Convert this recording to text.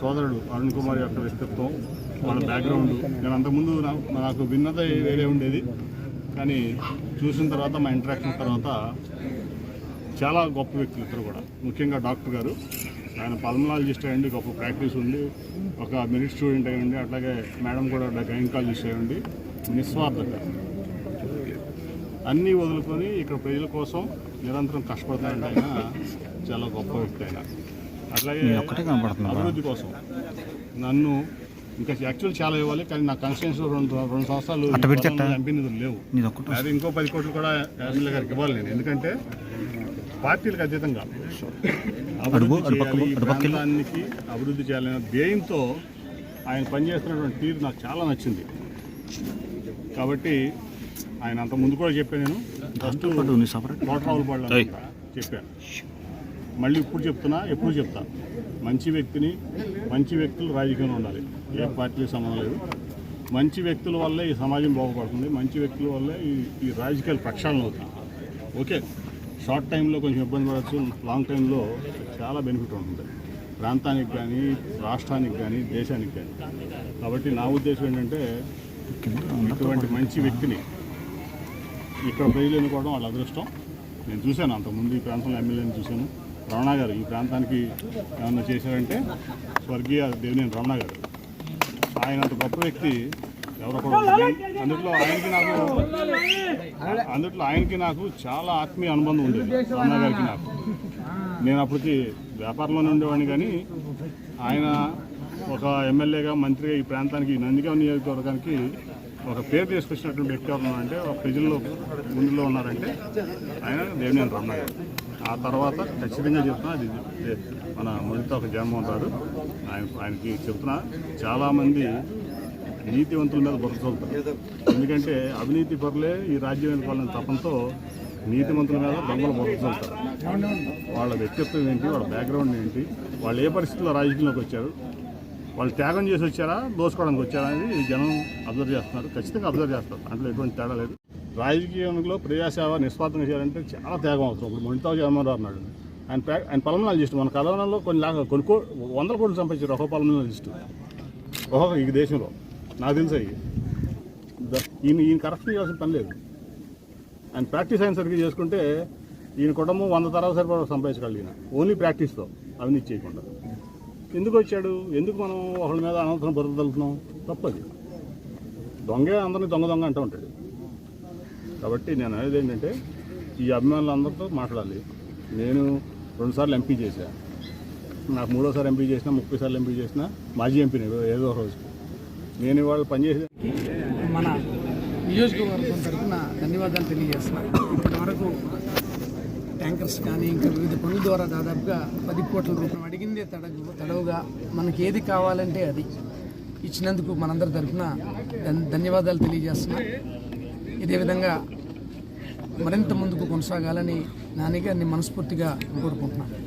సోదరుడు అరుణ్ కుమార్ యొక్క వ్యక్తిత్వం వాళ్ళ బ్యాక్గ్రౌండ్ నేను అంతకుముందు నాకు భిన్నత వేరే ఉండేది. కానీ చూసిన తర్వాత మా ఇంటరాక్షన్ తర్వాత చాలా గొప్ప వ్యక్తులు ఇద్దరు కూడా. ముఖ్యంగా డాక్టర్ గారు. ఆయన పల్మనాలజిస్ట్ అయ్యండి గొప్ప ప్రాక్టీస్ ఉంది ఒక మెరిట్ స్టూడెంట్ అయ్యండి అట్లాగే మేడం కూడా గైనకాలజిస్ట్ అయ్యండి నిస్వార్థంగా అన్నీ వదులుకొని ఇక్కడ ప్రజల కోసం నిరంతరం కష్టపడతాయంటే ఆయన చాలా గొప్ప వ్యక్తి ఆయన. అట్లాగే ఒక్కటే కనపడుతున్నా. అభివృద్ధి కోసం. నన్ను ఇంకా యాక్చువల్ చాలా ఇవ్వాలి కానీ నా కాన్స్టిట్యూన్సీలో రెండు రెండు సంవత్సరాలు? ఎంపీ నిధులు లేవు. అది ఇంకో పది కోట్లు కూడా ఎమ్మెల్యే గారికి ఇవ్వాలి నేను. ఎందుకంటే పార్టీలకు అతీతంగా. ప్రాంతానికి అభివృద్ధి చేయాలనే ధ్యేయంతో ఆయన పనిచేస్తున్నటువంటి తీరు నాకు చాలా నచ్చింది. కాబట్టి ఆయన అంత ముందు కూడా చెప్పాను నేను. ఫస్ట్ కోటరావుల ఏయ్. చెప్పాను. మళ్ళీ ఇప్పుడు చెప్తున్నా ఎప్పుడు చెప్తా. మంచి వ్యక్తిని మంచి వ్యక్తులు రాజకీయంలో ఉండాలి. ఏ పార్టీ సంబంధం లేదు. మంచి వ్యక్తుల వల్లే ఈ సమాజం బాగుపడుతుంది. మంచి వ్యక్తుల వల్లే ఈ ఈ రాజకీయాలు ప్రక్షాళన అవుతుంది ఓకే. షార్ట్ టైంలో కొంచెం ఇబ్బంది పడవచ్చు లాంగ్ టైంలో చాలా బెనిఫిట్ ఉంటుంది. ప్రాంతానికి కానీ రాష్ట్రానికి కానీ దేశానికి కానీ. కాబట్టి నా ఉద్దేశం ఏంటంటే ఇటువంటి మంచి వ్యక్తిని ఇక్కడ ప్రజలు ఎన్నుకోవడం వాళ్ళ అదృష్టం. నేను చూశాను అంతకుముందు ఈ ప్రాంతంలో ఎమ్మెల్యేని చూశాను. రమణ గారు ఈ ప్రాంతానికి ఏమన్నా చేశారంటే స్వర్గీయ దేవినేని రమణ గారు. ఆయన అంత గొప్ప వ్యక్తి ఎవరో కూడా అందుట్లో ఆయనకి నాకు అందుట్లో ఆయనకి నాకు చాలా ఆత్మీయ అనుబంధం ఉండేది రమణ గారికి నాకు. నేను అప్పటికి వ్యాపారంలోనే ఉండేవాడిని కానీ ఆయన ఒక ఎమ్మెల్యేగా మంత్రిగా ఈ ప్రాంతానికి ఈ నందిగాం నియోజకవర్గానికి ఒక పేరు తీసుకొచ్చినటువంటి వ్యక్తి ఎవరు ఉన్నారంటే ఒక ప్రజల్లో ముందులో ఉన్నారంటే ఆయన దేవినేని రమణ గారు. ఆ తర్వాత ఖచ్చితంగా చెప్తున్నా అది మన మొదటితో ఒక జగన్మోహన్ రాడు ఆయన ఆయనకి చెప్తున్నా చాలామంది నీతివంతుల మీద బుర్ర ఎందుకంటే అవినీతి పరులే ఈ రాజ్యం వెళ్ళాలని తపంతో నీతిమంతుల మీద దొంగలు బుర్ర వాళ్ళ వ్యక్తిత్వం ఏంటి వాళ్ళ బ్యాక్గ్రౌండ్ ఏంటి వాళ్ళు ఏ పరిస్థితుల్లో రాజకీయంలోకి వచ్చారు వాళ్ళు త్యాగం చేసి వచ్చారా దోసుకోవడానికి వచ్చారా అనేది జనం అబ్జర్వ్ చేస్తున్నారు. ఖచ్చితంగా అబ్జర్వ్ చేస్తారు. అందులో ఎటువంటి తేడా లేదు. రాజకీయంలో ప్రజాసేవ నిస్వార్థంగా చేయాలంటే చాలా త్యాగం అవసరం. ఇప్పుడు మొండితో జగన్మోహన్ రావు అన్నాడు. ఆయన ప్రా- ఆయన పలమనాలజిస్ట్ మన కరోనాలో కొన్ని లాగా కొన్ని కో వందల కోట్లు సంపాదించారు ఒక పలమనాలజిస్ట్ ఒక్కొక్క ఈ దేశంలో. నాకు తెలుసు అవి. ఈయన ఈయన కరప్షన్ చేయాల్సిన పని లేదు. ఆయన ప్రాక్టీస్ అయిన సరిగ్గా చేసుకుంటే ఈయన కుటుంబం వంద తరాల సరిపడా సంపాదించగలిగిన ఈయన. ఓన్లీ ప్రాక్టీస్తో అవినీతి చేయకుండా. ఎందుకు వచ్చాడు? ఎందుకు మనం ఒకళ్ళ మీద అనంతరం బురదలుతున్నాం తప్పది. దొంగే అందరినీ దొంగ దొంగ అంటూ ఉంటాడు. కాబట్టి నేను అనేది ఏంటంటే ఈ అభిమానులందరితో మాట్లాడాలి. నేను రెండుసార్లు ఎంపీ చేశాను నాకు మూడోసారి ఎంపీ చేసిన ముప్పై సార్లు ఎంపీ చేసిన మాజీ ఎంపీ ఏదో రోజు నేను ఇవాళ పనిచేసే మన నియోజకవర్గం తరఫున ధన్యవాదాలు తెలియజేస్తున్నాను ఇప్పటి వరకు ట్యాంకర్స్ కానీ ఇంకా వివిధ పనుల ద్వారా దాదాపుగా పది కోట్ల రూపాయలు అడిగిందే తడవు తడవుగా మనకి ఏది కావాలంటే అది. ఇచ్చినందుకు మనందరి తరఫున ధన్యవాదాలు తెలియజేస్తున్నా. ఇదే విధంగా మరింత ముందుకు కొనసాగాలని నాన్నగారిని మనస్ఫూర్తిగా కోరుకుంటున్నాను.